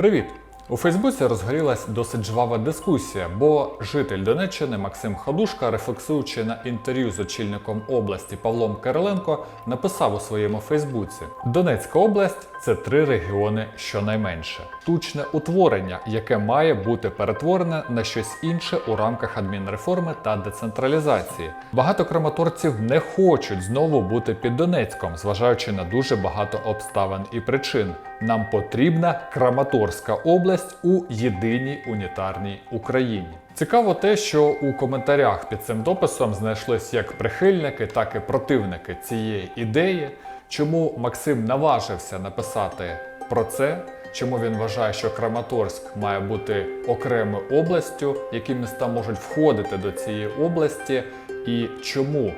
Привіт! У Фейсбуці розгорілась досить жвава дискусія, бо житель Донеччини Максим Ходушка, рефлексуючи на інтерв'ю з очільником області Павлом Кириленко, написав у своєму Фейсбуці: Донецька область це три регіони щонайменше. Тучне утворення, яке має бути перетворене на щось інше у рамках адмінреформи та децентралізації. Багато краматорців не хочуть знову бути під Донецьком, зважаючи на дуже багато обставин і причин. Нам потрібна Краматорська область у єдиній унітарній Україні. Цікаво те, що у коментарях під цим дописом знайшлись як прихильники, так і противники цієї ідеї. Чому Максим наважився написати про це? Чому він вважає, що Краматорськ має бути окремою областю, які міста можуть входити до цієї області, і чому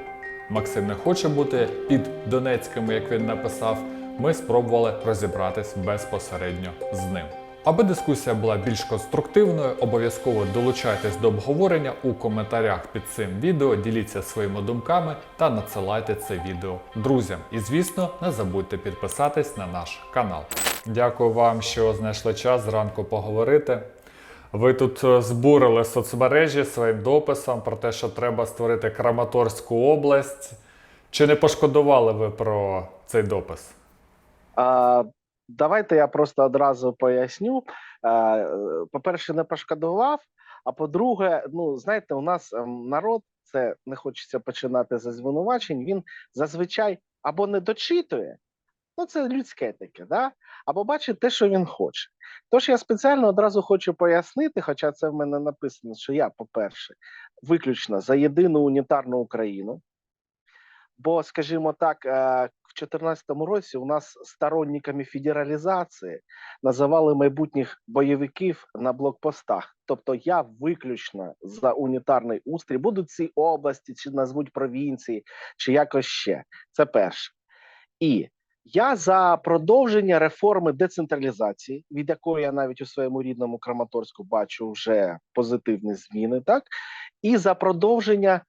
Максим не хоче бути під Донецьким, як він написав, ми спробували розібратись безпосередньо з ним. Аби дискусія була більш конструктивною, обов'язково долучайтесь до обговорення у коментарях під цим відео, діліться своїми думками та надсилайте це відео друзям. І звісно, не забудьте підписатись на наш канал. Дякую вам, що знайшли час зранку поговорити. Ви тут е, збурили соцмережі своїм дописом про те, що треба створити Краматорську область. Чи не пошкодували ви про цей допис? Давайте я просто одразу поясню. Е, по-перше, не пошкодував. А по-друге, ну знаєте, у нас ем, народ це не хочеться починати за звинувачень. Він зазвичай або не дочитує, ну це людське таке, да? або бачить те, що він хоче. Тож я спеціально одразу хочу пояснити, хоча це в мене написано, що я, по-перше, виключно за єдину унітарну Україну. Бо, скажімо так, е, в 2014 році у нас сторонниками федералізації називали майбутніх бойовиків на блокпостах. Тобто я виключно за унітарний устрій, будуть ці області, чи назвуть провінції, чи якось ще. Це перше. І я за продовження реформи децентралізації, від якої я навіть у своєму рідному Краматорську бачу вже позитивні зміни, так і за продовження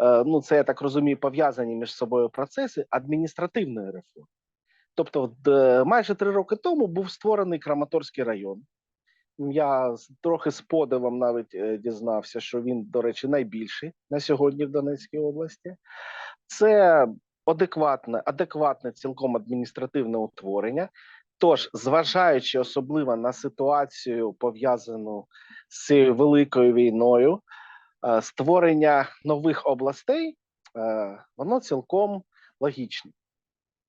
ну це я так розумію, пов'язані між собою процеси адміністративної реформи. Тобто, д- майже три роки тому був створений Краматорський район. Я трохи з подивом навіть е, дізнався, що він, до речі, найбільший на сьогодні в Донецькій області. Це адекватне, адекватне цілком адміністративне утворення. Тож, зважаючи особливо на ситуацію, пов'язану з цією великою війною, е, створення нових областей, е, воно цілком логічне.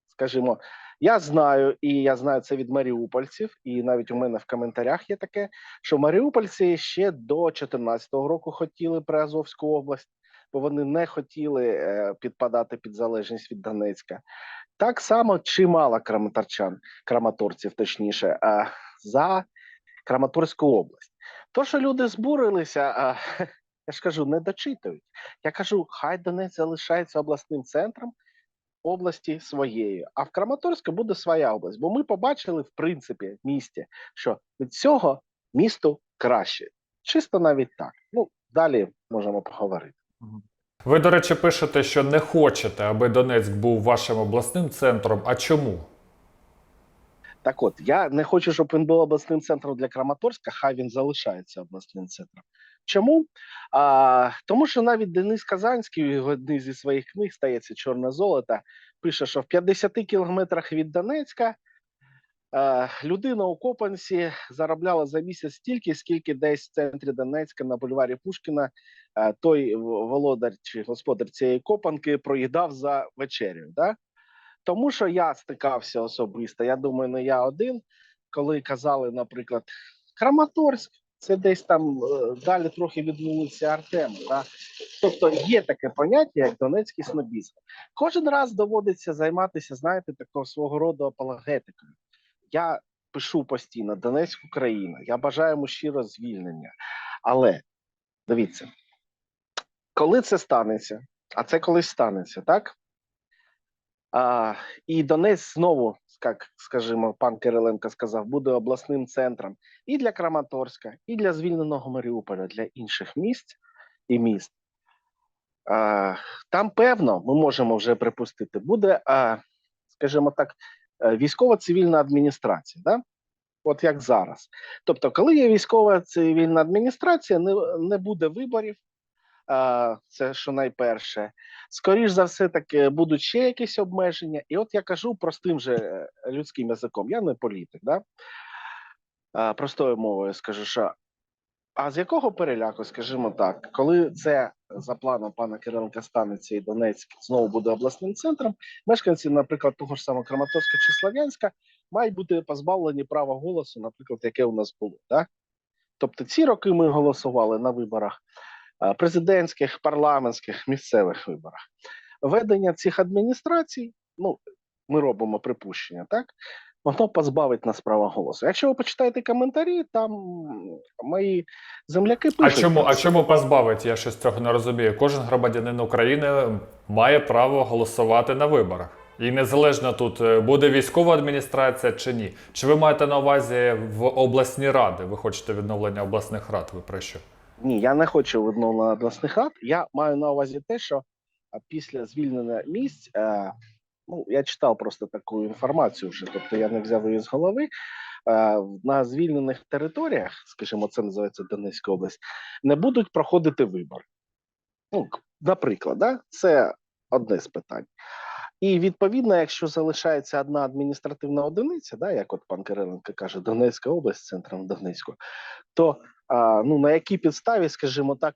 Скажімо, я знаю, і я знаю це від маріупольців, і навіть у мене в коментарях є таке, що маріупольці ще до 2014 року хотіли Приазовську область, бо вони не хотіли е, підпадати під залежність від Донецька. Так само чимало краматорчан, краматорців, точніше, е, за Краматорську область. То, що люди збурилися, е, я ж кажу, не дочитують. Я кажу, хай Донець залишається обласним центром області своєю, а в Краматорську буде своя область. Бо ми побачили, в принципі, в місті, що від цього місту краще. Чисто навіть так. Ну, далі можемо поговорити. Ви, до речі, пишете, що не хочете, аби Донецьк був вашим обласним центром. А чому? Так от, я не хочу, щоб він був обласним центром для Краматорська, хай він залишається обласним центром. Чому? А, тому що навіть Денис Казанський в одній зі своїх книг стається чорне золото, пише, що в 50 кілометрах від Донецька е, людина у Копанці заробляла за місяць стільки, скільки десь в центрі Донецька на бульварі Пушкіна е, той володар чи господар цієї копанки проїдав за вечерю. Да? Тому що я стикався особисто, я думаю, не я один, коли казали, наприклад, Краматорськ, це десь там е, далі трохи від вулиці Артема. Да? Тобто є таке поняття, як донецький снобізм. Кожен раз доводиться займатися, знаєте, такого свого роду апологетикою. Я пишу постійно Донецьк Україна, я бажаю йому щиро звільнення. Але дивіться, коли це станеться, а це колись станеться, так? А, і Донець знову, як скажімо, пан Кириленко сказав, буде обласним центром і для Краматорська, і для звільненого Маріуполя, для інших місць і міст. Там, певно, ми можемо вже припустити, буде, скажімо так, е, військово-цивільна адміністрація. Да? от як зараз. Тобто, коли є військова цивільна адміністрація, не, не буде виборів. Це що найперше. Скоріш за все, таки будуть ще якісь обмеження. І от я кажу простим же е, людським язиком, я не політик, да? простою мовою скажу, що а з якого переляку, скажімо так, коли це за планом пана Кириленка станеться і Донецьк знову буде обласним центром, мешканці, наприклад, того ж самого Краматорська чи Слов'янська, мають бути позбавлені права голосу, наприклад, яке у нас було. Да? Тобто ці роки ми голосували на виборах президентських, парламентських, місцевих виборах. Ведення цих адміністрацій, ну ми робимо припущення, так воно позбавить нас права голосу. Якщо ви почитаєте коментарі, там мої земляки А чому, а чому позбавить? Я щось цього не розумію. Кожен громадянин України має право голосувати на виборах. І незалежно тут е, буде військова адміністрація чи ні. Чи ви маєте на увазі в обласні ради? Ви хочете відновлення обласних рад? Ви про що? Ні, я не хочу обласних рад. Я маю на увазі те, що після звільнення місць, е, ну я читав просто таку інформацію вже, тобто я не взяв її з голови. Е, на звільнених територіях, скажімо, це називається Донецька область, не будуть проходити вибори. Ну, наприклад, да? це одне з питань. І відповідно, якщо залишається одна адміністративна одиниця, да, як от пан Кириленко каже, Донецька область центром Донецьку, то ну на якій підставі, скажімо так,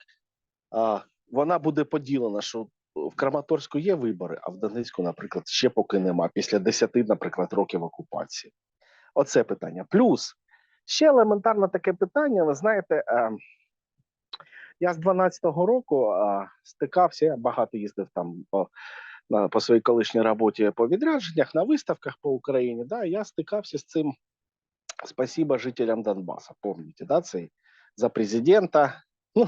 вона буде поділена, що в Краматорську є вибори, а в Донецьку, наприклад, ще поки нема, після 10, наприклад, років окупації. Оце питання. Плюс ще елементарне таке питання. Ви знаєте, я з 12-го року стикався, я багато їздив там по, по своїй колишній роботі по відрядженнях, на виставках по Україні. Да, я стикався з цим. Спасибо жителям Донбасу. Помните, да, цей за президента. Ну,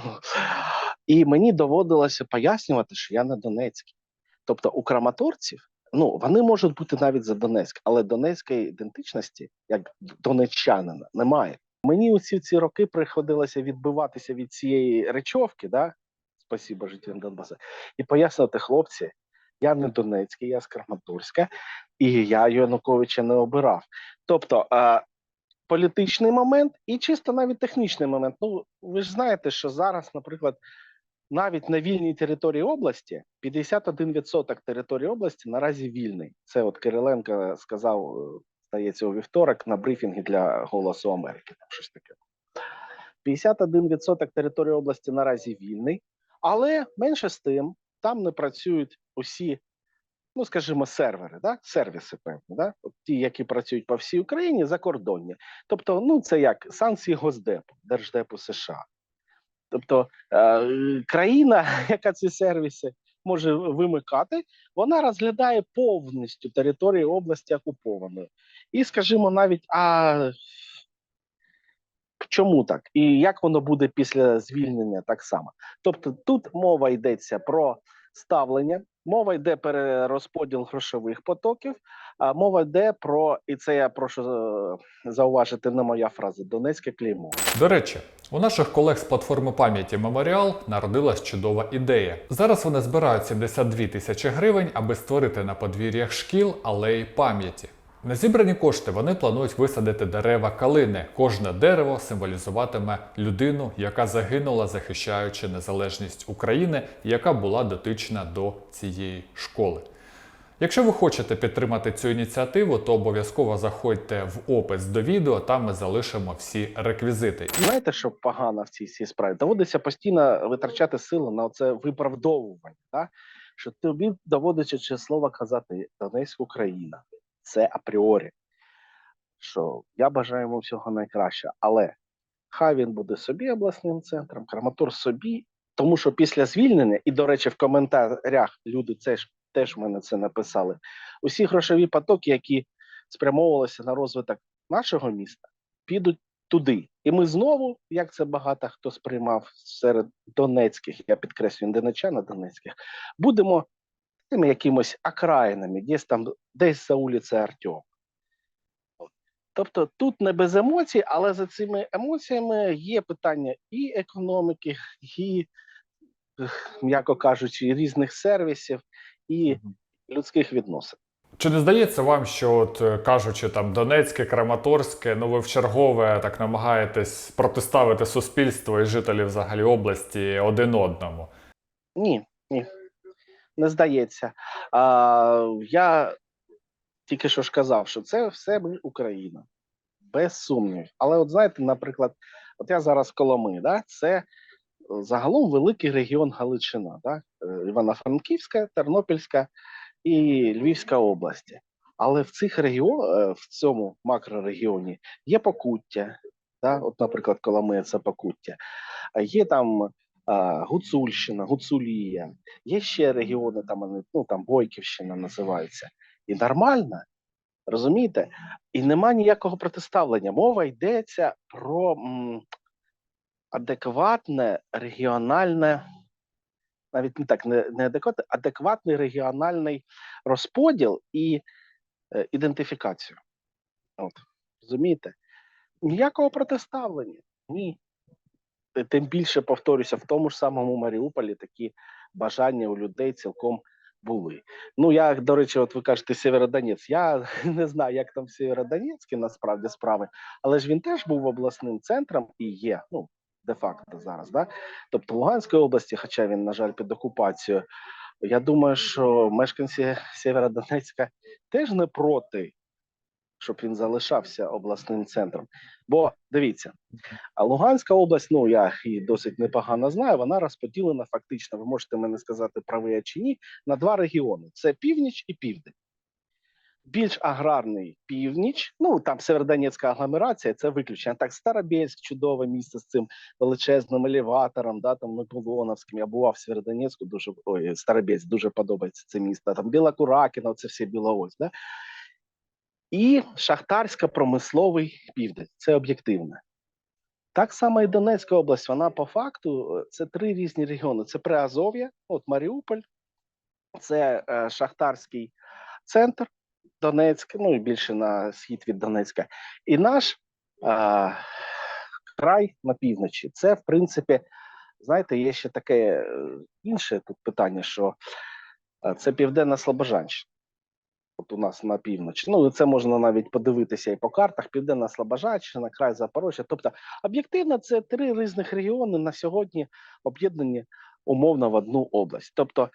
і мені доводилося пояснювати, що я не Донецький. Тобто у краматорців, ну вони можуть бути навіть за Донецьк, але донецької ідентичності, як донеччанина, немає. Мені усі ці роки приходилося відбиватися від цієї речовки, да? спасибо жителям Донбасу, і пояснювати, хлопці, я не Донецький, я з Краматорська, і я Януковича не обирав. Тобто, е, політичний момент і чисто навіть технічний момент. Ну, ви ж знаєте, що зараз, наприклад, навіть на вільній території області 51% території області наразі вільний. Це от Кириленко сказав, е, здається, у вівторок на брифінгі для Голосу Америки. Там щось таке. 51% території області наразі вільний, але менше з тим, там не працюють усі, ну скажімо, сервери, да? сервіси певні, да? От ті, які працюють по всій Україні, закордонні. Тобто, ну це як санкції Госдепу, Держдепу США. Тобто е, країна, яка ці сервіси може вимикати, вона розглядає повністю територію області окупованою. І, скажімо, навіть а чому так? І як воно буде після звільнення так само? Тобто, тут мова йдеться про ставлення, мова йде перерозподіл грошових потоків, а мова йде про, і це я прошу е, зауважити, не моя фраза, Донецьке клеймо. До речі, у наших колег з платформи пам'яті Меморіал народилась чудова ідея. Зараз вони збирають 72 тисячі гривень, аби створити на подвір'ях шкіл алеї пам'яті. На зібрані кошти вони планують висадити дерева калини. Кожне дерево символізуватиме людину, яка загинула, захищаючи незалежність України, яка була дотична до цієї школи. Якщо ви хочете підтримати цю ініціативу, то обов'язково заходьте в опис до відео, там ми залишимо всі реквізити. Знаєте, що погано в цій цій справі? Доводиться постійно витрачати сили на це виправдовування. Да? Що тобі доводиться чи слово казати Донецьк Україна. Це апріорі. Що я бажаю йому всього найкраще, але хай він буде собі обласним центром, Краматор собі, тому що після звільнення, і, до речі, в коментарях люди це ж теж мене це написали. Усі грошові потоки, які спрямовувалися на розвиток нашого міста, підуть туди. І ми знову, як це багато хто сприймав серед донецьких, я підкреслюю, донечан, а донецьких, будемо тими якимось окраїнами, десь там, десь за вулицею Артем. Тобто тут не без емоцій, але за цими емоціями є питання і економіки, і, м'яко кажучи, різних сервісів, і людських відносин. Чи не здається вам, що от е, кажучи там Донецьке, Краматорське, ну ви в чергове так намагаєтесь протиставити суспільство і жителів взагалі області один одному? Ні, ні, не здається. А, я тільки що ж казав, що це все ми Україна, без сумнівів. Але, от знаєте, наприклад, от я зараз Коломи, да, це е, загалом великий регіон Галичина, да, е, Івано-Франківська, Тернопільська і Львівська області. Але в цих регіонах, в цьому макрорегіоні є Покуття, да, от, наприклад, Коломия це Покуття, є там Гуцульщина, Гуцулія, є ще регіони, там вони, ну там Бойківщина називається. І нормально, розумієте? І нема ніякого протиставлення. Мова йдеться про адекватне регіональне, навіть не так, не, не адекватне, адекватний регіональний розподіл і е, ідентифікацію. От, розумієте? Ніякого протиставлення. Ні. Тим більше повторюся, в тому ж самому Маріуполі такі бажання у людей цілком були. Ну, я, до речі, от ви кажете Сєвєродонець. Я не знаю, як там в Сєвєродонецьку насправді справи, але ж він теж був обласним центром і є, ну, де-факто зараз, да? Тобто Луганської області, хоча він, на жаль, під окупацією. Я думаю, що мешканці Сєвєродонецька теж не проти, щоб він залишався обласним центром. Бо дивіться, Луганська область, ну я її досить непогано знаю. Вона розподілена фактично. Ви можете мене сказати, правий чи ні, на два регіони: це північ і південь. Більш аграрний північ, ну там Северодонецька агломерація, це виключення. Так, Старобєльськ, чудове місце з цим величезним елеватором, да, там Наполеоновським. Я бував в Северодонецьку, дуже ой, Старобєльськ, дуже подобається це місто. Там Біла Куракіна, це все Білоось. Да? І шахтарсько-промисловий південь. Це об'єктивне. Так само і Донецька область, вона по факту е, це три різні регіони: це Приазов'я, от Маріуполь, це е, Шахтарський центр, Донецьк, ну і більше на схід від Донецька, і наш е, край на півночі. Це, в принципі, знаєте, є ще таке е, інше тут питання, що е, це Південна Слобожанщина. От у нас на півночі. Ну, це можна навіть подивитися і по картах: Південна Слобожанщина, край Запорожжя. Тобто, об'єктивно, це три різних регіони на сьогодні об'єднані умовно в одну область. Тобто,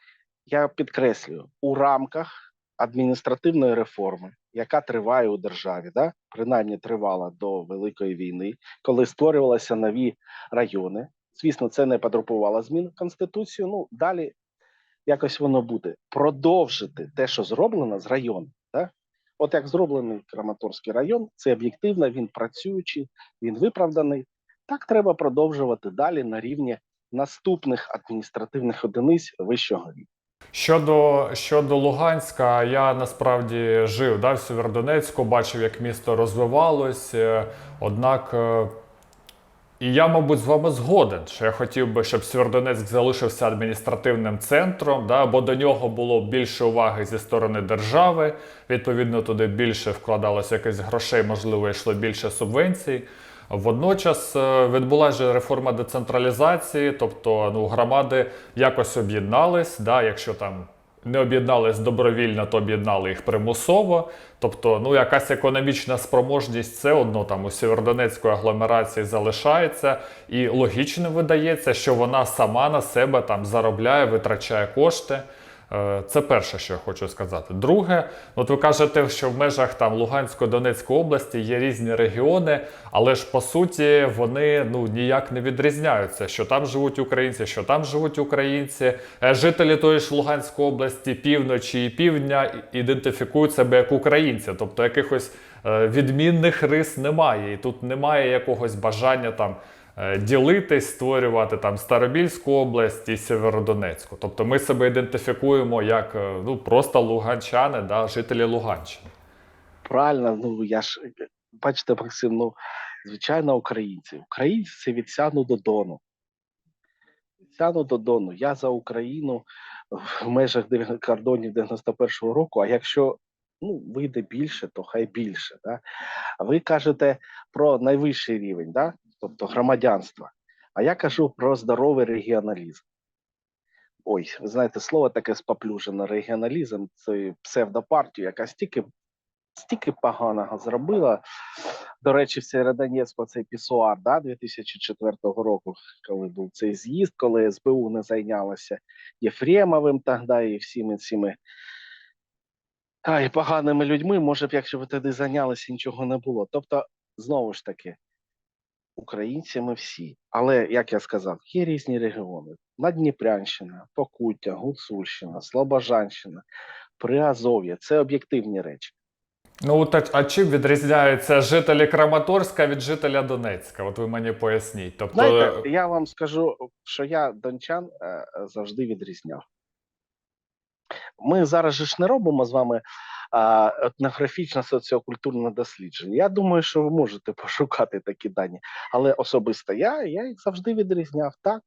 я підкреслюю, у рамках адміністративної реформи, яка триває у державі, да? принаймні тривала до Великої війни, коли створювалися нові райони. Звісно, це не потребувало змін в Конституцію. Ну, далі якось воно буде. Продовжити те, що зроблено з району. Да? От як зроблений Краматорський район, це об'єктивно, він працюючий, він виправданий. Так треба продовжувати далі на рівні наступних адміністративних одиниць вищого рівня. Щодо, щодо Луганська, я насправді жив да, в Сєвєродонецьку, бачив, як місто розвивалось. е, Однак, е, і я, мабуть, з вами згоден, що я хотів би, щоб Сєвєродонецьк залишився адміністративним центром, да, бо до нього було більше уваги зі сторони держави. Відповідно, туди більше вкладалося якихось грошей, можливо, йшло більше субвенцій. Водночас е, відбулася реформа децентралізації, тобто ну, громади якось об'єднались. Да, якщо там не об'єднались добровільно, то об'єднали їх примусово. Тобто, ну якась економічна спроможність все одно там у Сєвєродонецької агломерації залишається, і логічно видається, що вона сама на себе там заробляє, витрачає кошти. Е, Це перше, що я хочу сказати. Друге, от ви кажете, що в межах там Луганської Донецької області є різні регіони, але ж по суті вони ну ніяк не відрізняються, що там живуть українці, що там живуть українці. Е, Жителі тої ж Луганської області, півночі і півдня ідентифікують себе як українці, тобто якихось е, відмінних рис немає, і тут немає якогось бажання там ділитись, створювати там Старобільську область і Сєвєродонецьку. Тобто ми себе ідентифікуємо як е, ну, просто луганчани, да, жителі Луганщини. Правильно, ну я ж бачите, Максим, ну звичайно, українці. Українці це від сяну до дону. Від сяну до дону. Я за Україну в межах кордонів 91-го року. А якщо ну, вийде більше, то хай більше. Да? А ви кажете про найвищий рівень, да? Тобто громадянства. А я кажу про здоровий регіоналізм. ой, ви знаєте, слово таке споплюжено, регіоналізм, це псевдопартію, яка стільки, стільки поганого зробила. До речі, в Сєвєродонецьку цей пісуар да, 2004 року, коли був цей з'їзд, коли СБУ не зайнялося Єфремовим тоді і всіми цими та, і поганими людьми, може б, якщо б тоді зайнялися, нічого не було. Тобто, знову ж таки, українці ми всі. Але, як я сказав, є різні регіони: Надніпрянщина, Покуття, Гуцульщина, Слобожанщина, Приазов'я це об'єктивні речі. Ну, та, а чим відрізняються жителі Краматорська від жителя Донецька? От ви мені поясніть. Тобто, Знаєте, я вам скажу, що я дончан е, завжди відрізняв. Ми зараз же ж не робимо з вами а, етнографічне соціокультурне дослідження. Я думаю, що ви можете пошукати такі дані. Але особисто я, я їх завжди відрізняв. Так,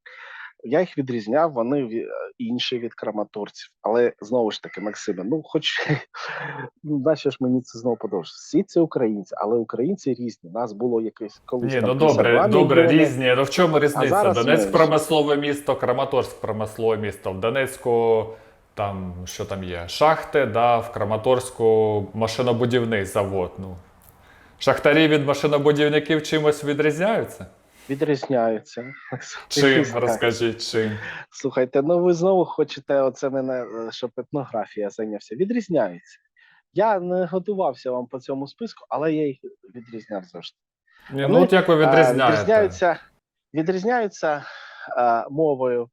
я їх відрізняв, вони ві- інші від краматорців. Але знову ж таки, Максиме, ну хоч ну, нащо ж мені це знову подовжує? Всі це українці, але українці різні. Нас було якесь колись. ні, там ну добре, добре, були. різні. Ну в чому різниця? Донецьк промислове місто, Краматорськ промислове місто. В Донецьку там що там є? Шахти, да, в Краматорську машинобудівний завод. Ну. Шахтарі від машинобудівників чимось відрізняються? Відрізняються. Чим? Розкажіть, чим? Слухайте, ну ви знову хочете оце мене, е, щоб етнографія зайнявся. Відрізняється. Я не готувався вам по цьому списку, але я їх відрізняв завжди. Ні, ну от як ви Е, відрізняєте? Відрізняються, відрізняються е, мовою,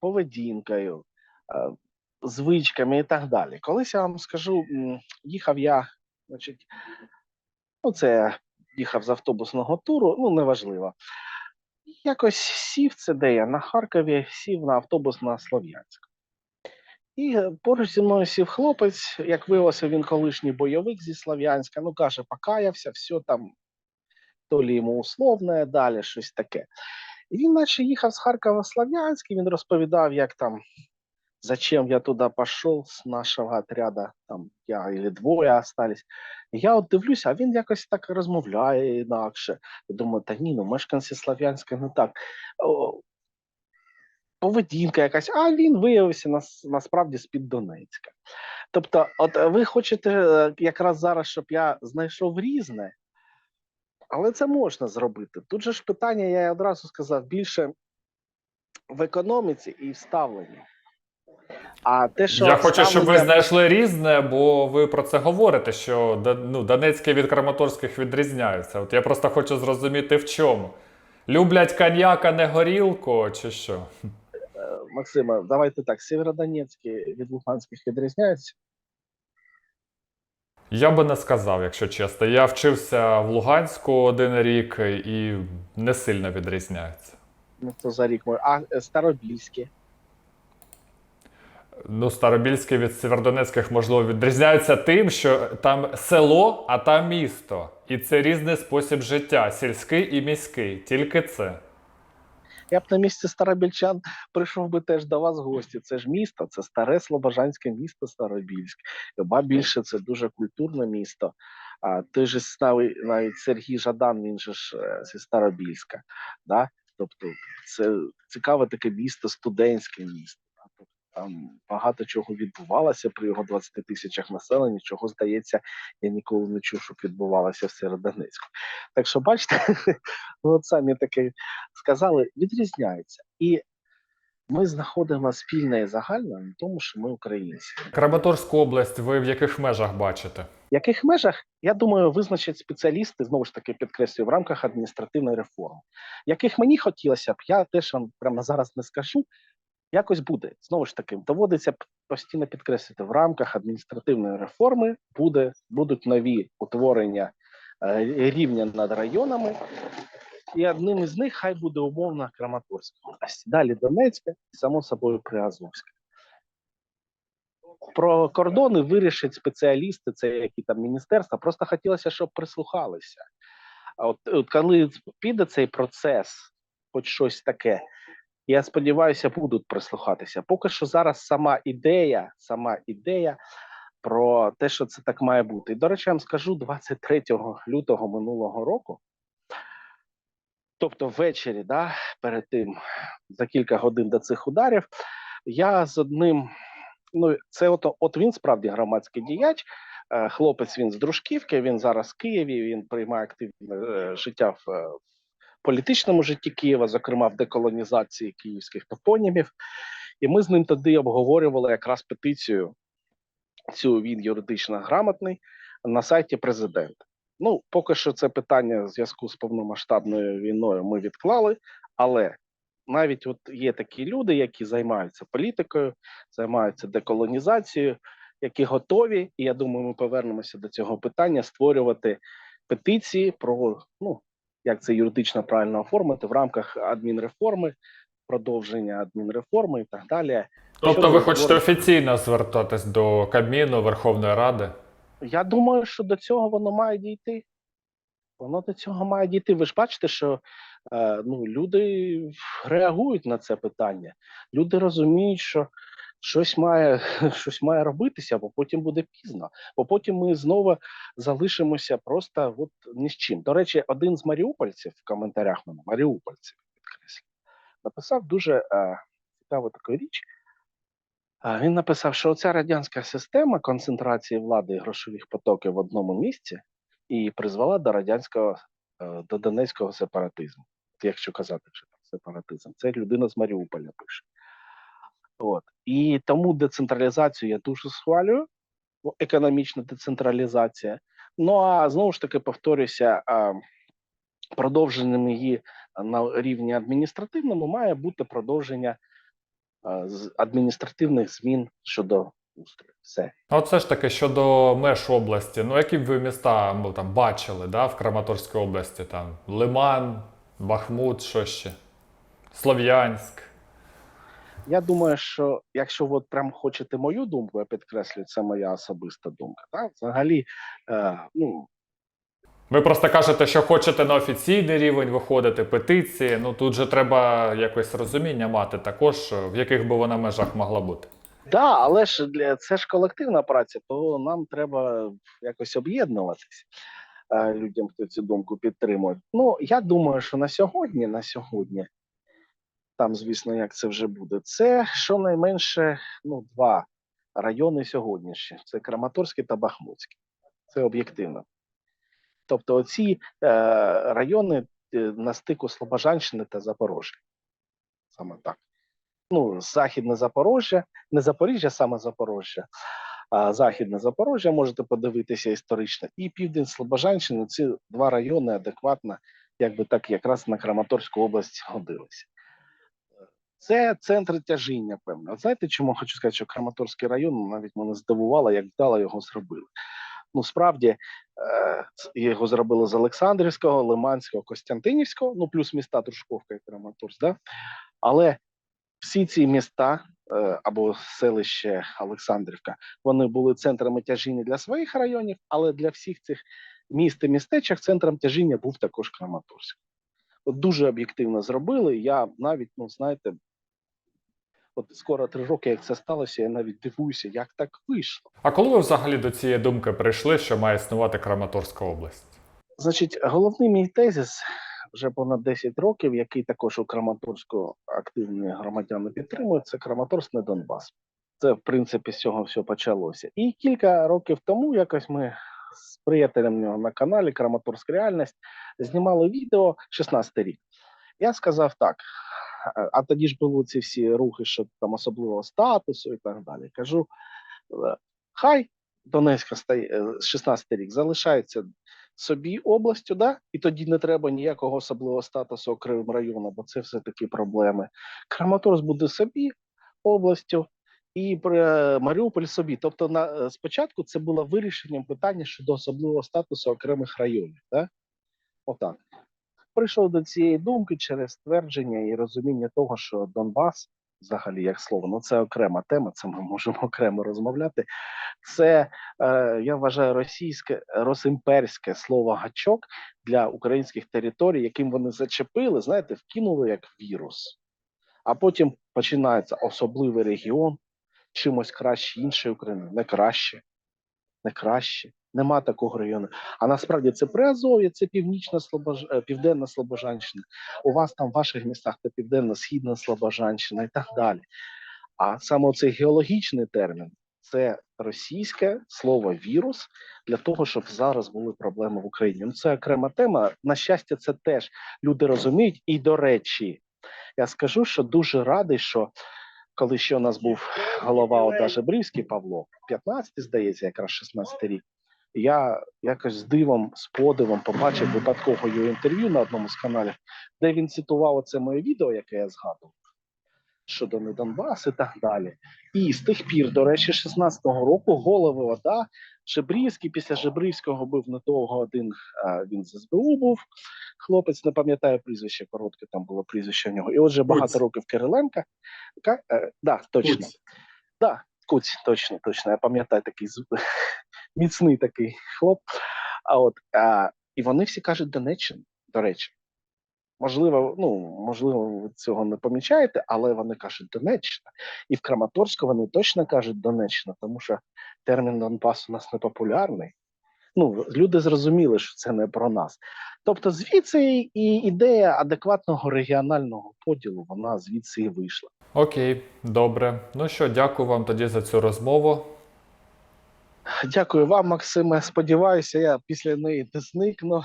поведінкою, е, звичками і так далі. Колись я вам скажу, їхав я, значить, ну це їхав з автобусного туру, ну неважливо. Якось сів це де я на Харкові, сів на автобус на Слов'янськ. І е, поруч зі мною сів хлопець, як виявився, він колишній бойовик зі Слов'янська. Ну каже, покаявся, все там то лі йому условне, далі щось таке. І він, наче їхав з Харкова в Слов'янськ, він розповідав, як там, зачем я туди пішов з нашого отряда, там я і двоє остались. Я от дивлюся, а він якось так розмовляє інакше. Я думаю, та ні, ну мешканці Слов'янська не так. Поведінка якась, а він виявився нас, насправді з-під Донецька. Тобто, от ви хочете е, якраз зараз, щоб я знайшов різне, але це можна зробити. Тут же ж питання, я одразу сказав, більше в економіці і в ставленні. А те, що Я хочу, щоб ви знайшли різне, бо ви про це говорите, що ну, Донецьке від Краматорських відрізняються. От я просто хочу зрозуміти в чому. Люблять коньяк, а не горілку, чи що? Е, Максима, давайте так, Сєвєродонецькі від Луганських відрізняються. Я би не сказав, якщо чесно. Я вчився в Луганську один рік і не сильно відрізняються. Ну, то за рік. А е, Старобільські. Ну, Старобільське від Сєвєродонецьких, можливо, відрізняються тим, що там село, а там місто. І це різний спосіб життя, сільський і міський. Тільки це. Я б на місці старобільчан прийшов би теж до вас в гості. Це ж місто, це старе слобожанське місто Старобільськ. Ба більше це дуже культурне місто. А той же навіть Сергій Жадан, він же ж е, зі Старобільська. Да? Тобто це цікаве таке місто, студентське місто. Там багато чого відбувалося при його 20 тисячах населення, чого здається, я ніколи не чув, щоб відбувалося в Сєвєродонецьку. Так що, бачите, ну, от самі таке сказали, відрізняються. І ми знаходимо спільне і загальне в тому, що ми українці. Краматорську область ви в яких межах бачите? В яких межах, я думаю, визначать спеціалісти, знову ж таки підкреслюю, в рамках адміністративної реформи. Яких мені хотілося б, я теж вам прямо зараз не скажу. Якось буде. Знову ж таки, доводиться постійно підкреслити, в рамках адміністративної реформи буде, будуть нові утворення е, рівня над районами, і одним із них хай буде умовно Краматорська область. Далі Донецька і само собою Приазовська. Про кордони вирішать спеціалісти, це які там міністерства. Просто хотілося, щоб прислухалися. А от, от коли піде цей процес, хоч щось таке, я сподіваюся, будуть прислухатися. Поки що зараз сама ідея, сама ідея про те, що це так має бути. І, до речі, я вам скажу 23 лютого минулого року. Тобто ввечері, да, перед тим, за кілька годин до цих ударів, Я з одним, ну це от, от він справді громадський діяч. Е, Хлопець він з Дружківки, він зараз в Києві. Він приймає активне е, життя в політичному житті Києва, зокрема в деколонізації київських топонімів. І ми з ним тоді обговорювали якраз петицію. Цю він юридично грамотний на сайті президента. Ну, поки що це питання в зв'язку з повномасштабною війною ми відклали, але навіть от є такі люди, які займаються політикою, займаються деколонізацією, які готові, і я думаю, ми повернемося до цього питання, створювати петиції про ну як це юридично правильно оформити в рамках адмінреформи, продовження адмінреформи і так далі. Тобто Що ви хочете говоримо? офіційно звертатись до Кабміну, Верховної Ради? Я думаю, що до цього воно має дійти. Воно до цього має дійти. Ви ж бачите, що е, ну, люди реагують на це питання. Люди розуміють, що щось має, щось має робитися, бо потім буде пізно. Бо потім ми знову залишимося просто от ні з чим. До речі, один з маріупольців в коментарях мене, маріупольців підкреслю, написав дуже е, цікаву таку річ. Він написав, що ця радянська система концентрації влади і грошових потоків в одному місці і призвела до радянського е, до донецького сепаратизму. Якщо казати, що там сепаратизм, це людина з Маріуполя пише. От і тому децентралізацію я дуже схвалюю. ну, Економічна децентралізація. Ну а знову ж таки повторюся, а, продовженням її на рівні адміністративному має бути продовження адміністративних змін щодо устрою. Все. От все ж таки щодо меж області. Ну, які б ви міста ну, там, бачили да, в Краматорській області? Там Лиман, Бахмут, що ще? Слов'янськ. Я думаю, що якщо от прям хочете мою думку, я підкреслюю, це моя особиста думка. Так? Взагалі, е, ну Ви просто кажете, що хочете на офіційний рівень виходити, петиції. Ну тут же треба якось розуміння мати також, в яких би вона межах могла бути. да, але ж для це ж колективна праця, то нам треба якось об'єднуватися е, людям, хто цю думку підтримує. Ну я думаю, що на сьогодні, на сьогодні, там, звісно, як це вже буде, це щонайменше ну, два райони сьогоднішні: це Краматорський та Бахмутський. Це об'єктивно. Тобто, оці е, райони е, на стику Слобожанщини та Запоріжжя. Саме так. Ну, Західне Запоріжжя, не Запоріжжя, саме Запоріжжя, а Західне Запоріжжя можете подивитися історично. І Південь Слобожанщини ці два райони адекватно, якби так якраз на Краматорську область годилися. Це центр тяжіння, певно. Знаєте, чому хочу сказати, що Краматорський район навіть мене здивувало, як вдало його зробили. Ну, справді, е, його зробили з Олександрівського, Лиманського, Костянтинівського, ну плюс міста Дружковка і Краматорськ, да? але всі ці міста е, або селище Олександрівка, вони були центрами тяжіння для своїх районів, але для всіх цих міст і містечок центром тяжіння був також Краматорськ. От дуже об'єктивно зробили. Я навіть, ну знаєте, от скоро три роки, як це сталося, я навіть дивуюся, як так вийшло. А коли ви взагалі до цієї думки прийшли, що має існувати Краматорська область? Значить, головний мій тезис вже понад 10 років, який також у Краматорську активні громадяни підтримують, це Краматорськ не Донбас. Це, в принципі, з цього все почалося. І кілька років тому якось ми з приятелем нього на каналі Краматорська реальність знімали відео 16 рік. Я сказав так. А- А тоді ж були ці всі рухи, що там особливого статусу і так далі. Кажу, е, хай Донецька стає е, 16 рік залишається собі областю, да? і тоді не треба ніякого особливого статусу окремим районом, бо це все таки проблеми. Краматорськ буде собі областю, і е, Маріуполь собі. Тобто, на е, спочатку це було вирішенням питання щодо особливого статусу окремих районів. Да? Отак. Прийшов до цієї думки через твердження і розуміння того, що Донбас, взагалі, як слово, ну це окрема тема, це ми можемо окремо розмовляти. Це е, я вважаю російське росімперське слово гачок для українських територій, яким вони зачепили, знаєте, вкинули як вірус. А потім починається особливий регіон, чимось краще іншої України, не краще, не краще. Нема такого району. А насправді це Приазов'я, це північна Слобож... е, південна Слобожанщина. У вас там в ваших містах це південно-східна Слобожанщина і так далі. А саме цей геологічний термін це російське слово вірус для того, щоб зараз були проблеми в Україні. Ну, це окрема тема. На щастя, це теж люди розуміють. І до речі, я скажу, що дуже радий, що коли ще у нас був голова ОДА Жебрівський Павло, 15, здається, якраз 16 рік. Я якось з дивом, з подивом побачив випадково його інтерв'ю на одному з каналів, де він цитував оце моє відео, яке я згадував щодо не Донбас і так далі. І з тих пір, до речі, 16-го року голови ОДА Жебрівський після Жебрівського був недовго один. Він з СБУ був хлопець, не пам'ятаю прізвище, коротке там було прізвище в нього. І отже, багато Куць. років Кириленка. Ка, е, да, точно. Куць. Да, Куць, точно, точно. Я пам'ятаю такий з- міцний такий хлоп. А от а, і вони всі кажуть Донеччина, до речі. Можливо, ну можливо, ви цього не помічаєте, але вони кажуть Донеччина. І в Краматорську вони точно кажуть Донеччина, тому що термін Донбас у нас не популярний. Ну, люди зрозуміли, що це не про нас. Тобто, звідси і ідея адекватного регіонального поділу, вона звідси і вийшла. Окей, добре. Ну що, дякую вам тоді за цю розмову. Дякую вам, Максиме. Сподіваюся, я після неї не зникну.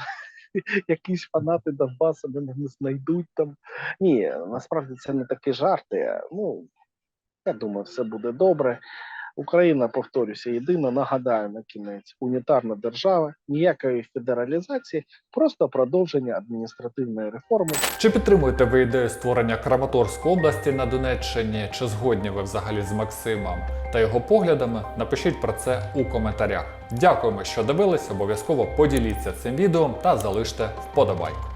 Якісь фанати Донбасу не знайдуть там. Ні, насправді це не такі жарти. Ну я думаю, все буде добре. Україна, повторюся, єдина, нагадаю на кінець, унітарна держава, ніякої федералізації, просто продовження адміністративної реформи. Чи підтримуєте ви ідею створення Краматорської області на Донеччині? Чи згодні ви взагалі з Максимом та його поглядами? Напишіть про це у коментарях. Дякуємо, що дивились. Обов'язково поділіться цим відео та залиште вподобайку.